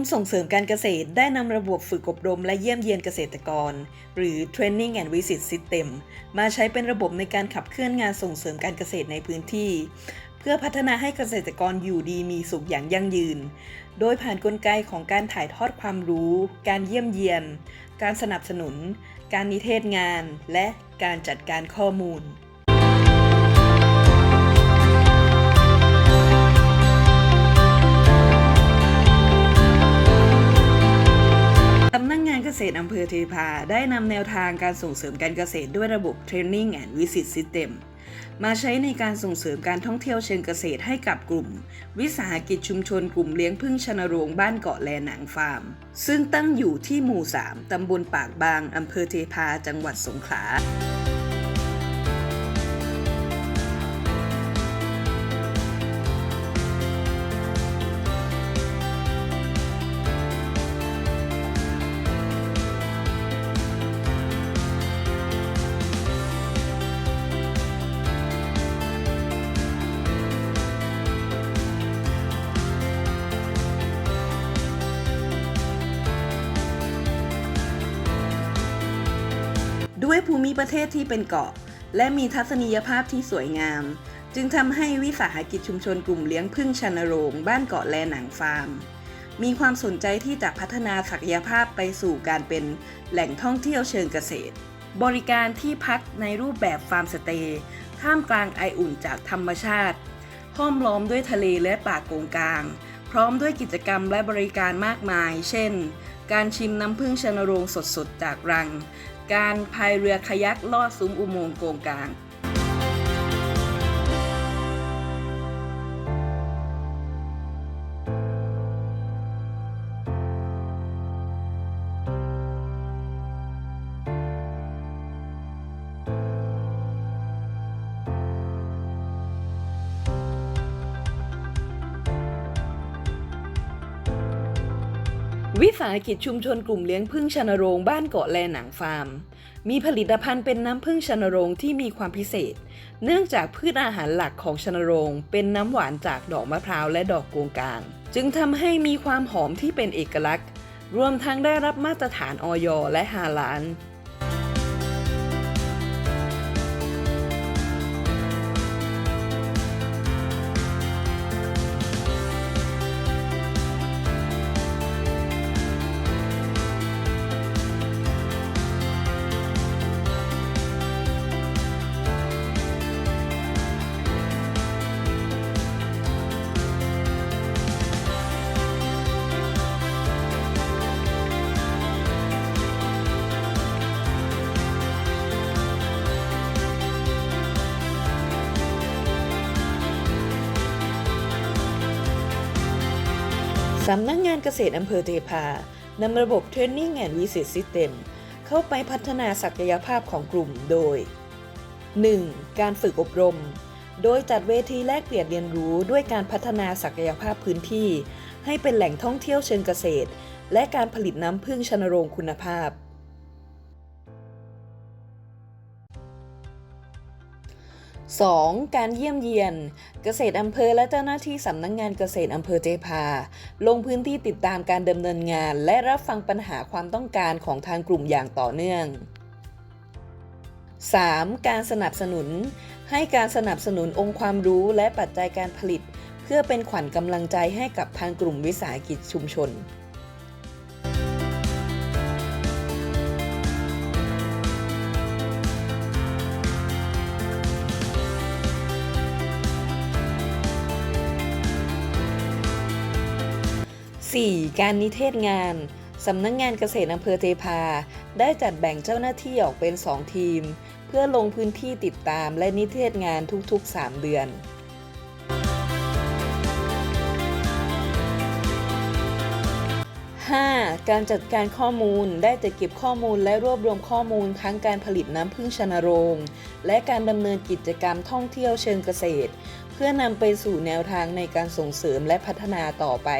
รมส่งเสริมการเกษตรได้นำระบบฝึกอบรมและเยี่ยมเยียนเกษตรกร หรือ Training and Visit System มาใช้เป็นระบบในการขับเคลื่อนงานส่งเสริมการเกษตรในพื้นที่ เพื่อพัฒนาให้เกษตรกรอยู่ดีมีสุขอย่างยั่งยืน โดยผ่านกลไกของการถ่ายทอดความรู้ การเยี่ยมเยียน การสนับสนุน การนิเทศงาน และการจัดการข้อมูล สำนักงงานเกษตรอำเภอเทพาได้นำแนวทางการส่งเสริมการเกษตรด้วยระบบ Training and Visit System มาใช้ในการส่งเสริมการท่องเที่ยวเชิงเกษตรให้กับกลุ่ม วิสาหกิจชุมชนกลุ่มเลี้ยงพึ่งชนโรงบ้านเกาะแลหนังฟาร์ม ซึ่งตั้งอยู่ที่หมู่ 3 ตำบลปากบาง อำเภอเทพา จังหวัดสงขลา ด้วยภูมิประเทศที่เป็นเกาะ และมีทัศนียภาพที่สวยงาม จึงทำให้วิสาหกิจชุมชนกลุ่มเลี้ยงพึ่งชนโรง บ้านเกาะแลหนังฟาร์ม มีความสนใจที่จะพัฒนาศักยภาพไปสู่การเป็นแหล่งท่องเที่ยวเชิงเกษตร บริการที่พักในรูปแบบฟาร์มสเตย์ท่ามกลางไออุ่นจากธรรมชาติ ห้อมล้อมด้วยทะเลและป่าโกงกลาง พร้อมด้วยกิจกรรมและบริการมากมาย เช่น การชิมน้ำผึ้งชนโรงสดๆ จากรัง การพายเรือคายักลอดซุ้มอุโมงค์โกงกลาง วิสาหกิจชุมชนกลุ่มเลี้ยงพึ่งชนโรงบ้านเกาะแลหนังฟาร์ม มีผลิตภัณฑ์เป็นน้ำพึ่งชนโรงที่มีความพิเศษ เนื่องจากพืชอาหารหลักของชนโรง เป็นน้ำหวานจากดอกมะพร้าวและดอกกวงกาง จึงทำให้มีความหอมที่เป็นเอกลักษณ์ รวมทั้งได้รับมาตรฐานออยและฮาลาน สำนักงงานเกษตรอำเภอเทพานำระบบ Training and Visit System เข้าไปพัฒนาศักยภาพของกลุ่มโดย 1. การฝึกอบรม โดยจัดเวทีแลกเปลี่ยนเรียนรู้ด้วยการพัฒนาศักยภาพพื้นที่ ให้เป็นแหล่งท่องเที่ยวเชิงเกษตร และการผลิตน้ำพึ่งชนโรงคุณภาพ 2. การเยี่ยมเยียน เกษตรอำเภอและเจ้าหน้าที่สำนักงงานเกษตรอำเภอเจพา ลงพื้นที่ติดตามการดำเนินงาน และรับฟังปัญหาความต้องการของทางกลุ่มอย่างต่อเนื่อง 3. การสนับสนุน ให้การสนับสนุนองค์ความรู้และปัจจัยการผลิต เพื่อเป็นขวัญกำลังใจให้กับทางกลุ่มวิสาหกิจชุมชน 4. การนิเทศงานสำนักงงานเกษตรอำเภอเทพา ได้จัดแบ่งเจ้าหน้าที่ออกเป็น 2 ทีม เพื่อลงพื้นที่ติดตามและนิเทศงานทุกๆ 3 เดือน 5. การจัดการข้อมูลได้จัดเก็บข้อมูลและรวบรวมข้อมูลทั้งการผลิตน้ำพึ่งชนโรง และการดำเนินกิจกรรมท่องเที่ยวเชิงเกษตร เพื่อนำไปสู่แนวทางในการส่งเสริมและพัฒนาต่อไป